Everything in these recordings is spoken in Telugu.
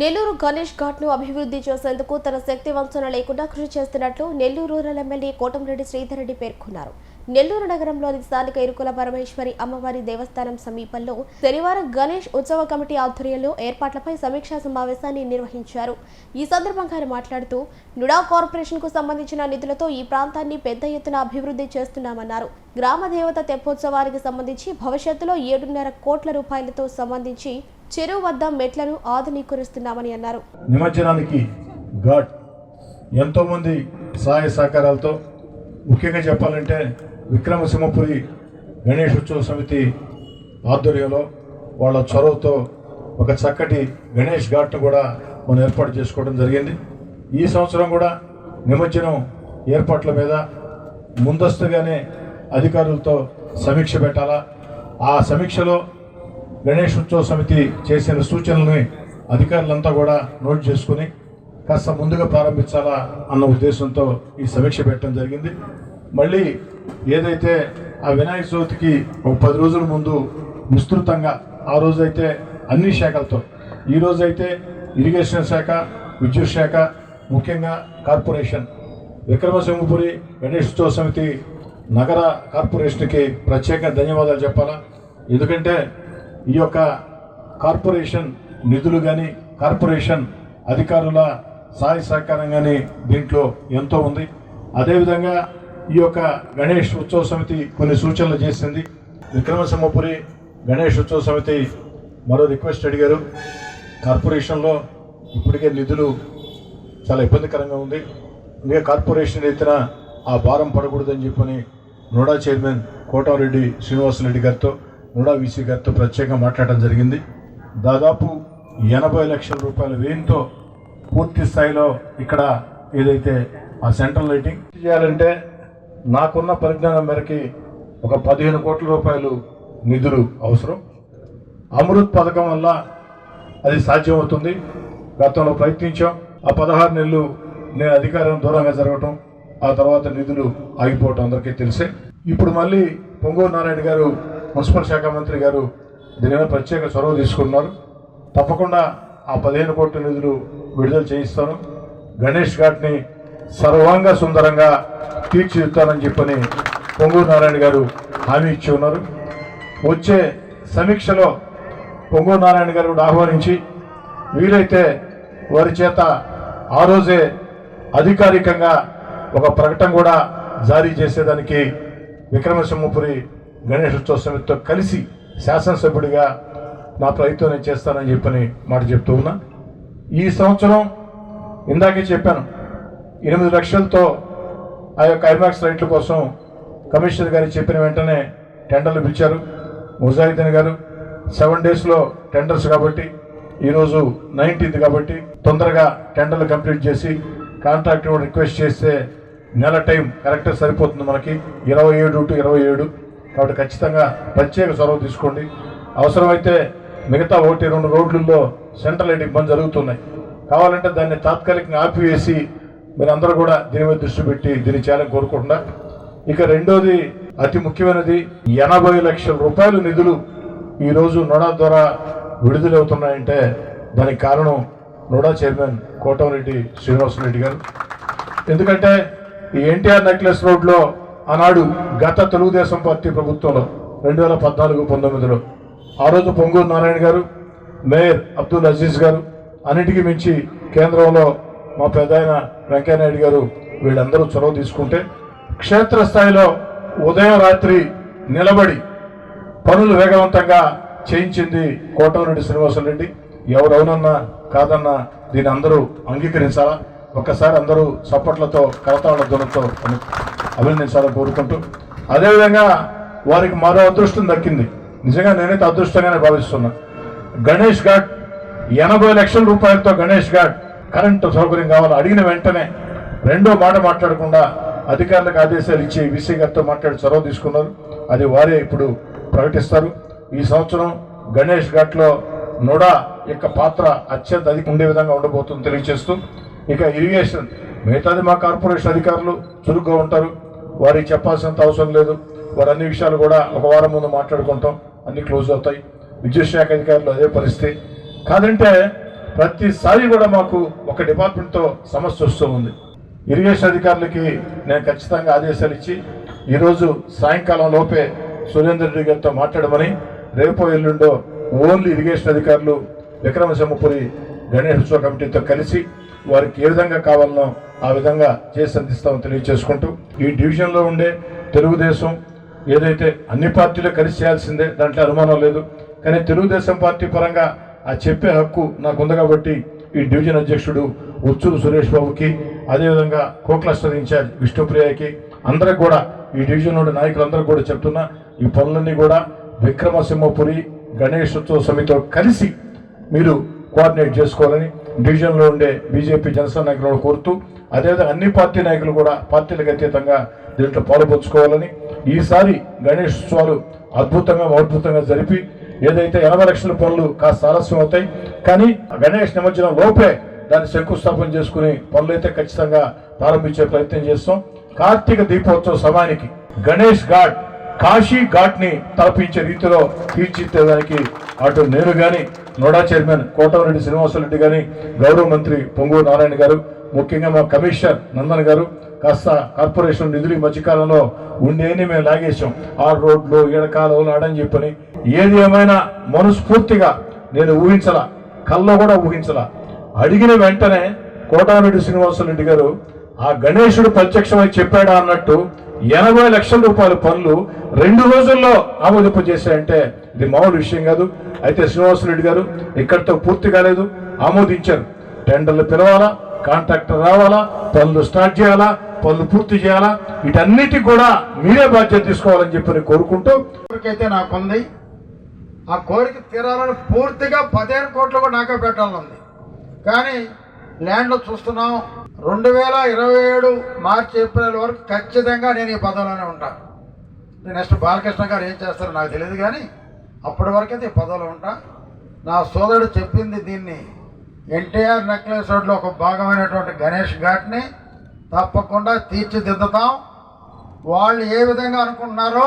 నెల్లూరు గణేష్ ఘాట్ను అభివృద్ధి చేసేందుకు తన శక్తి వంచన లేకుండా కృషి చేస్తున్నట్లు నెల్లూరు రూరల్ ఎమ్మెల్యే కోటంరెడ్డి శ్రీధర్ రెడ్డి పేర్కొన్నారు. నెల్లూరు నగరంలోని స్థానిక ఇరుకుల పరమేశ్వరి అమ్మవారి దేవస్థానం సమీపంలో శనివారం గణేష్ ఉత్సవ కమిటీ ఆధ్వర్యంలో ఏర్పాట్లపై సమీక్షా సమావేశాన్ని నిర్వహించారు. ఈ సందర్భంగా ఆయన మాట్లాడుతూ నుడా కార్పొరేషన్కు సంబంధించిన నిధులతో ఈ ప్రాంతాన్ని పెద్ద ఎత్తున అభివృద్ధి చేస్తున్నామన్నారు. గ్రామ దేవత తెప్పోత్సవానికి సంబంధించి భవిష్యత్తులో ఏడున్నర కోట్ల రూపాయలతో సంబంధించి చెరువు వద్ద మెట్లను ఆధునీకరిస్తున్నామని అన్నారు. నిమజ్జనానికి ఘాట్ ఎంతోమంది సహాయ సహకారాలతో ముఖ్యంగా చెప్పాలంటే విక్రమసింహపురి గణేష్ ఉత్సవ సమితి ఆధ్వర్యంలో వాళ్ళ చొరవతో ఒక చక్కటి గణేష్ ఘాట్ను కూడా మనం ఏర్పాటు చేసుకోవడం జరిగింది. ఈ సంవత్సరం కూడా నిమజ్జనం ఏర్పాట్ల మీద ముందస్తుగానే అధికారులతో సమీక్ష పెట్టాలా? ఆ సమీక్షలో గణేష్ ఉత్సవ సమితి చేసిన సూచనల్ని అధికారులంతా కూడా నోట్ చేసుకుని కాస్త ముందుగా ప్రారంభించాలా అన్న ఉద్దేశంతో ఈ సమీక్ష పెట్టడం జరిగింది. మళ్ళీ ఏదైతే ఆ వినాయక చవితికి ఒక పది రోజుల ముందు విస్తృతంగా ఆ రోజైతే అన్ని శాఖలతో ఈ రోజైతే ఇరిగేషన్ శాఖ విద్యుత్ శాఖ ముఖ్యంగా కార్పొరేషన్ విక్రమసింహపురి గణేష్ ఉత్సవ సమితి నగర కార్పొరేషన్కి ప్రత్యేక ధన్యవాదాలు చెప్పాలా. ఎందుకంటే ఈ యొక్క కార్పొరేషన్ నిధులు కానీ కార్పొరేషన్ అధికారుల సహాయ సహకారం కానీ దీంట్లో ఎంతో ఉంది. అదేవిధంగా ఈ యొక్క గణేష్ ఉత్సవ సమితి కొన్ని సూచనలు చేసింది. విక్రమసింహపురి గణేష్ ఉత్సవ సమితి మరో రిక్వెస్ట్ అడిగారు. కార్పొరేషన్లో ఇప్పటికే నిధులు చాలా ఇబ్బందికరంగా ఉంది. ఇంకా కార్పొరేషన్ ఎత్తిన ఆ భారం పడకూడదని చెప్పని నోడా చైర్మన్ కోటారెడ్డి శ్రీనివాసరెడ్డి గారితో నోడా వీసీ గారితో ప్రత్యేకంగా మాట్లాడటం జరిగింది. దాదాపు ఎనభై లక్షల రూపాయల వ్యయంతో పూర్తి స్థాయిలో ఇక్కడ ఏదైతే ఆ సెంట్రల్ లైటింగ్ చేయాలంటే నాకున్న పరిజ్ఞానం మేరకి ఒక పదిహేను కోట్ల రూపాయలు నిధులు అవసరం. అమృత్ పథకం వల్ల అది సాధ్యమవుతుంది. గతంలో ప్రయత్నించాం. ఆ పదహారు నెలలు నేను అధికారం దూరంగా జరగటం ఆ తర్వాత నిధులు ఆగిపోవటం అందరికీ తెలిసే. ఇప్పుడు మళ్ళీ పొంగూరు నారాయణ గారు మున్సిపల్ శాఖ మంత్రి గారు దీని మీద ప్రత్యేక చొరవ తీసుకున్నారు తప్పకుండా ఆ పదిహేను కోట్ల నిధులు విడుదల చేయిస్తాను. గణేష్ ఘాట్ని సర్వాంగ సుందరంగా తీర్చిదిద్దుతానని చెప్పని పొంగూరు నారాయణ గారు హామీ ఇచ్చి ఉన్నారు. వచ్చే సమీక్షలో పొంగూరు నారాయణ గారు కూడా ఆహ్వానించి వీలైతే వారి చేత ఆ రోజే అధికారికంగా ఒక ప్రకటన కూడా జారీ చేసేదానికి విక్రమసింహపురి గణేష్ సమితితో కలిసి శాసనసభ్యుడిగా నా ప్రయత్నం నేను చేస్తానని చెప్పని మాట చెప్తూ ఉన్నా. ఈ సంవత్సరం ఇందాకే చెప్పాను ఎనిమిది లక్షలతో ఆ యొక్క ఐమాక్స్ రైట్ల కోసం కమిషనర్ గారు చెప్పిన వెంటనే టెండర్లు పిలిచారు. ముజాహిద్దీన్ గారు సెవెన్ డేస్లో టెండర్స్ కాబట్టి ఈరోజు నైన్టీన్త్ కాబట్టి తొందరగా టెండర్లు కంప్లీట్ చేసి కాంట్రాక్ట్ రిక్వెస్ట్ చేస్తే నెల టైం కరెక్ట్గా సరిపోతుంది మనకి. ఇరవై ఏడు టు ఇరవై ఏడు కాబట్టి ఖచ్చితంగా ప్రత్యేక చొరవ తీసుకోండి. అవసరమైతే మిగతా ఒకటి రెండు రోడ్లలో సెంట్రల్ ఎయిడ్ బంద్ జరుగుతున్నాయి. కావాలంటే దాన్ని తాత్కాలికంగా ఆపివేసి మీరందరూ కూడా దీని మీద దృష్టి పెట్టి దీన్ని చేయాలని కోరుకుంటున్నా. ఇక రెండోది అతి ముఖ్యమైనది ఎనభై లక్షల రూపాయలు నిధులు ఈరోజు నోడా ద్వారా విడుదలవుతున్నాయంటే దానికి కారణం నోడా చైర్మన్ కోటమిరెడ్డి శ్రీనివాసరెడ్డి గారు. ఎందుకంటే ఈ ఎన్టీఆర్ నెక్లెస్ రోడ్లో ఆనాడు గత తెలుగుదేశం పార్టీ ప్రభుత్వంలో రెండు వేల పద్నాలుగు పంతొమ్మిదిలో. ఆ రోజు పొంగూరు నారాయణ గారు మేయర్ అబ్దుల్ అజీజ్ గారు అన్నిటికీ మించి కేంద్రంలో మా పెద్ద ఆయన వెంకయ్యనాయుడు గారు వీళ్ళందరూ చొరవ తీసుకుంటే క్షేత్రస్థాయిలో ఉదయం రాత్రి నిలబడి పనులు వేగవంతంగా చేయించింది కోటమిరెడ్డి శ్రీనివాసరెడ్డి ఎవరవునన్నా కాదన్నా దీన్ని అందరూ అంగీకరించాలా? ఒక్కసారి అందరూ చప్పట్లతో కరతాళ ధ్వనులతో అభినందించాలని కోరుకుంటూ అదేవిధంగా వారికి మరో అదృష్టం దక్కింది. నిజంగా నేనైతే అదృష్టంగానే భావిస్తున్నా. గణేష్ ఘాట్ ఎనభై లక్షల రూపాయలతో గణేష్ ఘాట్ కరెంటు సౌకర్యం కావాలి అడిగిన వెంటనే రెండో మాట మాట్లాడకుండా అధికారులకు ఆదేశాలు ఇచ్చి విసీ గారితో మాట్లాడి చొరవ తీసుకున్నారు. అది వారే ఇప్పుడు ప్రకటిస్తారు. ఈ సంవత్సరం గణేష్ ఘాట్లో నోడా యొక్క పాత్ర అత్యంత అధిక ఉండే విధంగా ఉండబోతుంది తెలియజేస్తూ ఇక ఇరిగేషన్ మిగతాది మా కార్పొరేషన్ అధికారులు చురుగ్గా ఉంటారు. వారికి చెప్పాల్సినంత అవసరం లేదు. వారు అన్ని విషయాలు కూడా ఒక వారం ముందు మాట్లాడుకుంటాం. అన్ని క్లోజ్ అవుతాయి. విద్యుత్ అధికారులు అదే పరిస్థితి. కాదంటే ప్రతిసారి కూడా మాకు ఒక డిపార్ట్మెంట్తో సమస్య వస్తూ ఉంది. ఇరిగేషన్ అధికారులకి నేను ఖచ్చితంగా ఆదేశాలు ఇచ్చి ఈరోజు సాయంకాలం లోపే సురేందర్ రెడ్డి గారితో మాట్లాడమని రేపో ఎల్లుండో ఓన్లీ ఇరిగేషన్ అధికారులు విక్రమసింహపురి గణేష్ కమిటీతో కలిసి వారికి ఏ విధంగా కావాలనో ఆ విధంగా చేసి అందిస్తామని తెలియజేసుకుంటూ ఈ డివిజన్లో ఉండే తెలుగుదేశం ఏదైతే అన్ని పార్టీలు కలిసి చేయాల్సిందే దాంట్లో అనుమానం లేదు. కానీ తెలుగుదేశం పార్టీ పరంగా ఆ చెప్పే హక్కు నాకు ఉంది కాబట్టి ఈ డివిజన్ అధ్యక్షుడు ఉచ్చూరు సురేష్ బాబుకి అదేవిధంగా కో క్లస్టర్ ఇన్ఛార్జ్ విష్ణుప్రియకి అందరికి కూడా ఈ డివిజన్ ఉండే నాయకులందరూ కూడా చెప్తున్నా ఈ పనులన్నీ కూడా విక్రమసింహపురి గణేష్ ఉత్సవ సమితితో కలిసి మీరు కోఆర్డినేట్ చేసుకోవాలని డివిజన్లో ఉండే బీజేపీ జనసేన నాయకులను కోరుతూ అదేవిధంగా అన్ని పార్టీ నాయకులు కూడా పార్టీలకు అతీతంగా దీంట్లో పాల్పంచుకోవాలని ఈసారి గణేష్ ఉత్సవాలు అద్భుతంగా అద్భుతంగా జరిపి ఏదైతే ఎనభై లక్షల పనులు కాస్త ఆలస్యం అవుతాయి కానీ గణేష్ నిమజ్జనం లోపే దాన్ని శంకుస్థాపన చేసుకుని పనులు అయితే ఖచ్చితంగా ప్రారంభించే ప్రయత్నం చేస్తాం. కార్తీక దీపోత్సవ సమయానికి గణేష్ ఘాట్ కాశీ ఘాట్ని తలపించే రీతిలో తీర్చిదిద్దడానికి అటు నేను కానీ నోడా చైర్మన్ కోటమిరెడ్డి శ్రీనివాసరెడ్డి గాని గౌరవ మంత్రి పొంగూరు నారాయణ గారు ముఖ్యంగా మా కమిషనర్ నందన్ గారు కాస్త కార్పొరేషన్ నిధులు ఈ మధ్యకాలంలో ఉండేని మేము లాగేసాం ఆ రోడ్లు ఎడకాలు ఆడని చెప్పని ఏది ఏమైనా మనస్ఫూర్తిగా నేను ఊహించలా కల్లో కూడా ఊహించలా. అడిగిన వెంటనే కోటారెడ్డి శ్రీనివాసరెడ్డి గారు ఆ గణేశుడు ప్రత్యక్షమై చెప్పాడా? అన్నట్టు ఎనభై లక్షల రూపాయల పనులు రెండు రోజుల్లో ఆమోదింప చేశాయంటే ఇది మామూలు విషయం కాదు. అయితే శ్రీనివాసరెడ్డి గారు ఇక్కడితో పూర్తి కాలేదు. ఆమోదించారు. టెండర్లు పిలవాలా? కాంట్రాక్టర్ రావాలా? పనులు స్టార్ట్ చేయాలా? పనులు పూర్తి చేయాలా? వీటన్నిటి కూడా మీరే బాధ్యత తీసుకోవాలని చెప్పి కోరుకుంటూ కోరుకుంటూ కోరికైతే నాకుంది ఆ కోరిక తీరాలని పూర్తిగా పదిహేను కోట్లు కూడా నాకే పెట్టాలని ఉంది. కానీ ల్యాండ్లో చూస్తున్నాం. రెండు వేల ఇరవై ఏడు మార్చి ఏప్రిల్ వరకు ఖచ్చితంగా నేను ఈ పదవిలోనే ఉంటాను నెక్స్ట్ బాలకృష్ణ గారు ఏం చేస్తారో నాకు తెలియదు కానీ అప్పటి వరకైతే ఈ పదవిలో ఉంటా. నా సోదరుడు చెప్పింది దీన్ని ఎన్టీఆర్ నెక్లెస్ రోడ్లో ఒక భాగమైనటువంటి గణేష్ ఘాట్ని తప్పకుండా తీర్చిదిద్దుతాం. వాళ్ళు ఏ విధంగా అనుకుంటున్నారో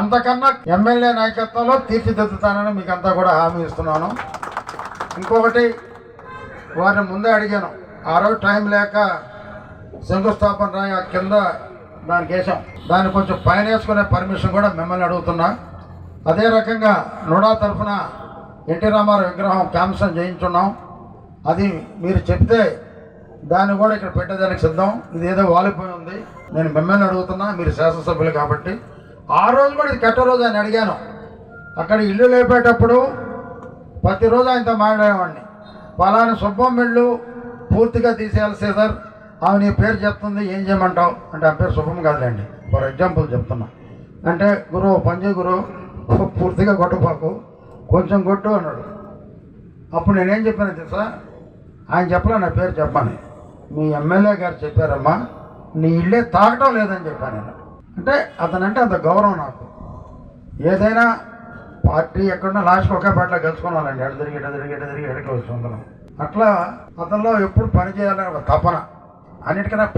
అంతకన్నా ఎమ్మెల్యే నాయకత్వంలో తీర్చిదిద్దుతానని మీకు అంతా కూడా హామీ ఇస్తున్నాను. ఇంకొకటి వారిని ముందే అడిగాను. ఆ రోజు టైం లేక శంకుస్థాపన రాయి ఆ కింద దానికి వేసాం దాన్ని కొంచెం పైన వేసుకునే పర్మిషన్ కూడా మిమ్మల్ని అడుగుతున్నా. అదే రకంగా నుడా తరఫున ఎన్టీ రామారావు విగ్రహం క్యాన్సల్ చేయించున్నాం. అది మీరు చెప్తే దాన్ని కూడా ఇక్కడ పెట్టేదానికి సిద్ధం. ఇది ఏదో వాలిపోయి ఉంది. నేను మిమ్మల్ని అడుగుతున్నా మీరు శాసనసభ్యులు కాబట్టి. ఆ రోజు కూడా ఇది కట్ట రోజు ఆయన అడిగాను. అక్కడ ఇల్లు లేపేటప్పుడు ప్రతిరోజు ఆయనతో మాట్లాడేవాడిని. పలానా సుబ్బం ఇల్లు పూర్తిగా తీసేయాలి సార్ ఆమె నీ పేరు చెప్తుంది ఏం చేయమంటావు? అంటే ఆ పేరు శుభం కాదులేండి. ఫర్ ఎగ్జాంపుల్ చెప్తున్నా. అంటే గురువు పంజే గురువు పూర్తిగా కొట్టబాకు కొంచెం కొట్టు అన్నాడు. అప్పుడు నేనేం చెప్పాను తెలుసా? ఆయన చెప్పలే నా పేరు చెప్పాను మీ ఎమ్మెల్యే గారు చెప్పారమ్మా నీ ఇల్లే తాగటం లేదని చెప్పాను నేను. అంటే అతనంటే అంత గౌరవం నాకు. ఏదైనా పార్టీ ఎక్కడున్నా లాస్ట్కి ఒకే పాటలో గెలుచుకున్నానండి ఎడ తిరిగి ఎడ తిరిగి ఎడ తిరిగి ఎడకి వస్తున్నాను అట్లా అతనిలో ఎప్పుడు పనిచేయాలని ఒక తపన. అన్నిటికన్నా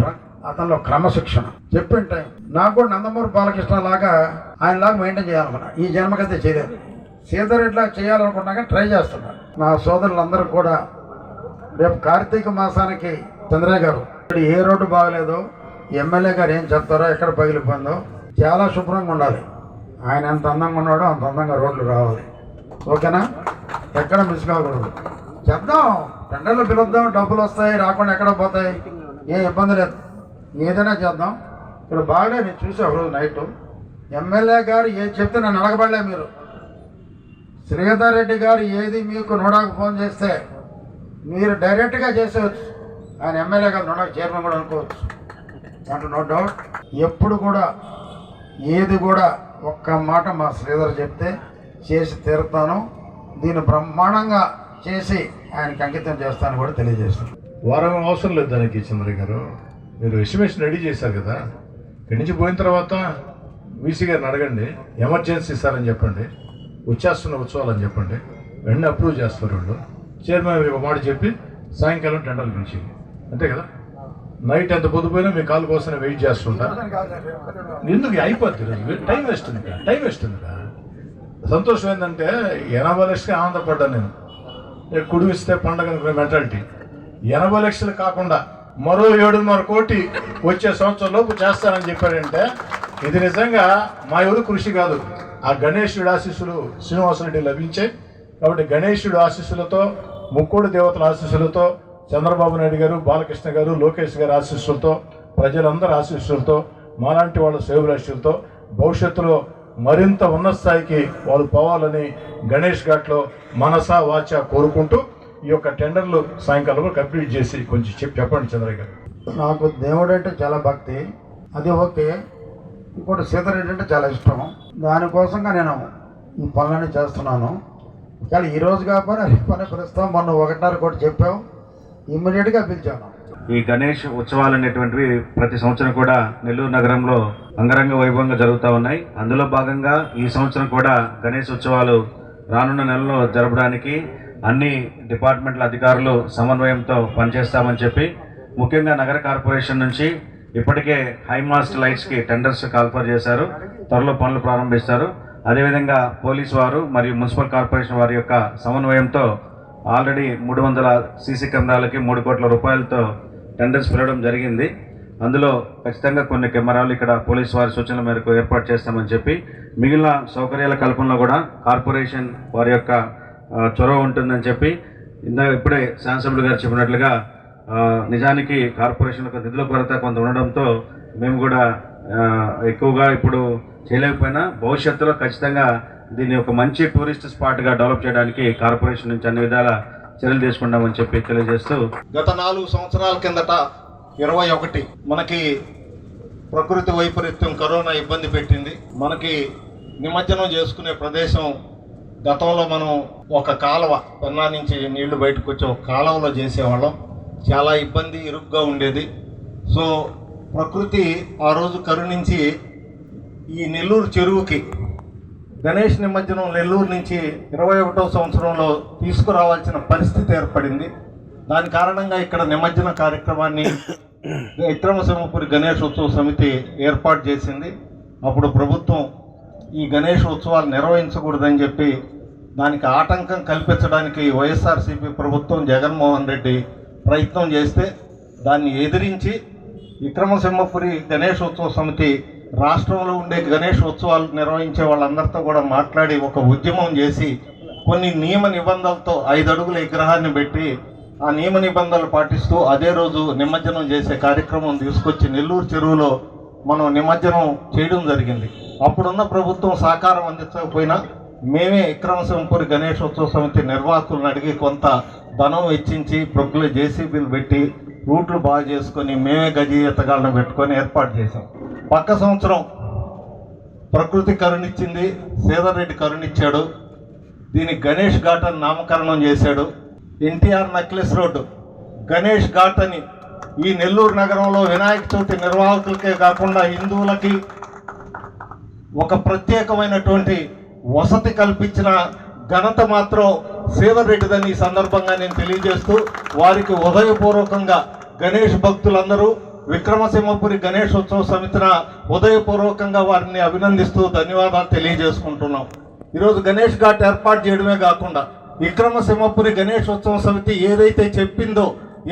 అతనిలో క్రమశిక్షణ. చెప్పిన టైం. నాకు కూడా నందమూరి బాలకృష్ణ లాగా ఆయన లాగా మెయింటైన్ చేయాలనుకున్నా. ఈ జన్మకైతే చేయలేదు. సీతారెడ్డిలా చేయాలనుకున్నాక ట్రై చేస్తున్నా. నా సోదరులందరూ కూడా రేపు కార్తీక మాసానికి చంద్రయ్య గారు ఏ రోడ్డు బాగలేదో ఎమ్మెల్యే గారు ఏం చెప్తారో ఎక్కడ పగిలిపోయిందో చాలా శుభ్రంగా ఉండాలి. ఆయన ఎంత అందంగా ఉన్నాడో అంత అందంగా రోడ్లు రావాలి. ఓకేనా? ఎక్కడ మిస్ కాకూడదు. చేద్దాం టెండర్లు పిలుద్దాం డబ్బులు వస్తాయి రాకుండా ఎక్కడ పోతాయి? ఏ ఇబ్బంది లేదు. ఏదైనా చేద్దాం. ఇక్కడ బాగాలే నేను చూసా ఒకరోజు నైట్. ఎమ్మెల్యే గారు ఏది చెప్తే నన్ను అడగబడలే మీరు. శ్రీధర్ రెడ్డి గారు ఏది మీకు నోడాకు ఫోన్ చేస్తే మీరు డైరెక్ట్గా చేసేవచ్చు ఆయన ఎమ్మెల్యే గారు నోడాకు చైర్మన్ కూడా అనుకోవచ్చు. దాంట్లో నో డౌట్. ఎప్పుడు కూడా ఏది కూడా ఒక్క మాట మా శ్రీధర్ చెప్తే చేసి తీరుతాను. దీన్ని బ్రహ్మాండంగా చేసి ఆయనకి అంకితం చేస్తాను కూడా తెలియజేస్తాను వారం అవసరం లేదు దానికి చంద్ర గారు. మీరు ఎస్టిమేషన్ రెడీ చేశారు కదా. ఇక్కడి నుంచి పోయిన తర్వాత వీసీ గారిని అడగండి. ఎమర్జెన్సీ సార్ అని చెప్పండి. వచ్చేస్తున్న ఉత్సవాలని చెప్పండి. వెంటనే అప్రూవ్ చేస్తారు వాళ్ళు. చైర్మన్ ఒక మాట చెప్పి సాయంకాలం టెండర్లు పిలిచి అంతే కదా? నైట్ ఎంత పొద్దుపోయినా మీ కాల్ కోసం వెయిట్ చేస్తుంటా. ఎందుకు? అయిపోద్ది టైం వేస్ట్ ఉంది టైం వేస్ట్ ఉంది సంతోషం ఏంటంటే ఎనభై లక్షలకి ఆనందపడ్డా నేను. కుడివిస్తే పండగ మెంటాలిటీ. ఎనభై లక్షలు కాకుండా మరో ఏడున్నర కోటి వచ్చే సంవత్సరం లోపు చేస్తానని చెప్పారంటే ఇది నిజంగా మా ఎవరు కృషి కాదు. ఆ గణేశుడి ఆశీస్సులు శ్రీనివాసరెడ్డి లభించాయి. కాబట్టి గణేశుడి ఆశీస్సులతో ముక్కోడు దేవతల ఆశీస్సులతో చంద్రబాబు నాయుడు గారు బాలకృష్ణ గారు లోకేష్ గారి ఆశీస్సులతో ప్రజలందరి ఆశీస్సులతో మాలాంటి వాళ్ళ సేవరాశులతో భవిష్యత్తులో మరింత ఉన్నత స్థాయికి వాళ్ళు పోవాలని గణేష్ ఘాట్లో మనస వాచ కోరుకుంటూ ఈ యొక్క టెండర్లు సాయంకాలం కంప్లీట్ చేసి కొంచెం చెప్పి చెప్పండి చంద్రయ్య గారు. నాకు దేవుడు అంటే చాలా భక్తి. అది ఓకే. ఇంకోటి సీతారెడ్డి అంటే చాలా ఇష్టం. దానికోసంగా నేను ఈ పనులన్నీ చేస్తున్నాను. కానీ ఈరోజు కాకపోయినా రేపు పని పిలుస్తాం. మొన్న ఒకటిన్నర కోటి చెప్పాం ఇమ్మీడియట్గా పిలిచాను. ఈ గణేష్ ఉత్సవాలు అనేటువంటివి ప్రతి సంవత్సరం కూడా నెల్లూరు నగరంలో అంగరంగ వైభవంగా జరుగుతూ ఉన్నాయి. అందులో భాగంగా ఈ సంవత్సరం కూడా గణేష్ ఉత్సవాలు రానున్న నెలలో జరపడానికి అన్ని డిపార్ట్మెంట్ల అధికారులు సమన్వయంతో పనిచేస్తామని చెప్పి ముఖ్యంగా నగర కార్పొరేషన్ నుంచి ఇప్పటికే హైమాస్ట్ లైట్స్కి టెండర్స్ కాల్ఫర్ చేశారు. త్వరలో పనులు ప్రారంభిస్తారు. అదేవిధంగా పోలీస్ వారు మరియు మున్సిపల్ కార్పొరేషన్ వారి యొక్క సమన్వయంతో ఆల్రెడీ మూడు వందల సీసీ కెమెరాలకి మూడు కోట్ల రూపాయలతో టెండర్స్ పిలవడం జరిగింది. అందులో ఖచ్చితంగా కొన్ని కెమెరాలు ఇక్కడ పోలీస్ వారి సూచనల మేరకు ఏర్పాటు చేస్తామని చెప్పి మిగిలిన సౌకర్యాల కల్పనలో కూడా కార్పొరేషన్ వారి యొక్క చొరవ ఉంటుందని చెప్పి ఇందాక ఇప్పుడే శాసనసభ్యులు గారు చెప్పినట్లుగా నిజానికి కార్పొరేషన్ యొక్క నిధుల కొరత కొంత ఉండడంతో మేము కూడా ఎక్కువగా ఇప్పుడు చేయలేకపోయినా భవిష్యత్తులో ఖచ్చితంగా దీన్ని ఒక మంచి టూరిస్ట్ స్పాట్గా డెవలప్ చేయడానికి కార్పొరేషన్ నుంచి అన్ని విధాల చర్యలు తీసుకుంటామని చెప్పి తెలియజేస్తూ గత నాలుగు సంవత్సరాల కిందట ఇరవై ఒకటి మనకి ప్రకృతి వైపరీత్యం కరోనా ఇబ్బంది పెట్టింది. మనకి నిమజ్జనం చేసుకునే ప్రదేశం గతంలో మనం ఒక కాలువ పెన్నా నుంచి నీళ్ళు బయటకు వచ్చి ఒక కాలువలో చేసేవాళ్ళం. చాలా ఇబ్బంది ఇరుగ్గా ఉండేది. సో ప్రకృతి ఆ రోజు కరుణించి ఈ నెల్లూరు చెరువుకి గణేష్ నిమజ్జనం నెల్లూరు నుంచి ఇరవై ఒకటో సంవత్సరంలో తీసుకురావాల్సిన పరిస్థితి ఏర్పడింది. దాని కారణంగా ఇక్కడ నిమజ్జన కార్యక్రమాన్ని విక్రమసింహపురి గణేష్ ఉత్సవ సమితి ఏర్పాటు చేసింది. అప్పుడు ప్రభుత్వం ఈ గణేష్ ఉత్సవాలు నిర్వహించకూడదని చెప్పి దానికి ఆటంకం కల్పించడానికి వైఎస్ఆర్సీపీ ప్రభుత్వం జగన్మోహన్ రెడ్డి ప్రయత్నం చేస్తే దాన్ని ఎదిరించి విక్రమసింహపురి గణేష్ ఉత్సవ సమితి రాష్ట్రంలో ఉండే గణేష్ ఉత్సవాలు నిర్వహించే వాళ్ళందరితో కూడా మాట్లాడి ఒక ఉద్యమం చేసి కొన్ని నియమ నిబంధనలతో ఐదు అడుగుల విగ్రహాన్ని పెట్టి ఆ నియమ నిబంధనలు పాటిస్తూ అదే రోజు నిమజ్జనం చేసే కార్యక్రమం తీసుకొచ్చి నెల్లూరు చెరువులో మనం నిమజ్జనం చేయడం జరిగింది. అప్పుడున్న ప్రభుత్వం సహకారం అందించకపోయినా మేమే విక్రమసింహపురి గణేష్ ఉత్సవ సమితి నిర్వాహకులను అడిగి కొంత ధనం వెచ్చించి ప్రొక్కులు జేసీబీలు పెట్టి రూట్లు బాగా చేసుకొని మేమే గజీ ఎత్తగాళ్ళను పెట్టుకొని ఏర్పాటు చేసాం పక్క సంవత్సరం ప్రకృతి కరుణిచ్చింది సీతారెడ్డి కరుణిచ్చాడు దీని గణేష్ ఘాట్ అని నామకరణం చేశాడు. NTR necklace road Ganesh Ghat అని ఈ నెల్లూరు నగరంలో వినాయక చవితి నిర్వాహకులకే కాకుండా హిందువులకి ఒక ప్రత్యేకమైనటువంటి వసతి కల్పించిన ఘనత మాత్రం సేవరెడ్డిదని ఈ సందర్భంగా నేను తెలియజేస్తూ వారికి ఉదయపూర్వకంగా గణేష్ భక్తులందరూ విక్రమసింహపురి గణేష్ ఉత్సవ సమితిన ఉదయపూర్వకంగా వారిని అభినందిస్తూ ధన్యవాదాలు తెలియజేసుకుంటున్నాం. ఈరోజు గణేష్ ఘాట్ ఏర్పాటు చేయడమే కాకుండా విక్రమసింహపురి గణేష్ ఉత్సవ సమితి ఏదైతే చెప్పిందో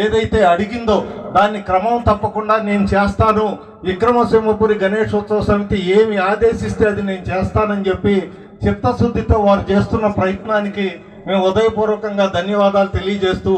ఏదైతే అడిగిందో దాన్ని క్రమం తప్పకుండా నేను చేస్తాను. విక్రమసింహపురి గణేష్ ఉత్సవ సమితి ఏమి ఆదేశిస్తే అది నేను చేస్తానని చెప్పి చిత్తశుద్ధితో వారు చేస్తున్న ప్రయత్నానికి మేము ఉదయపూర్వకంగా ధన్యవాదాలు తెలియజేస్తూ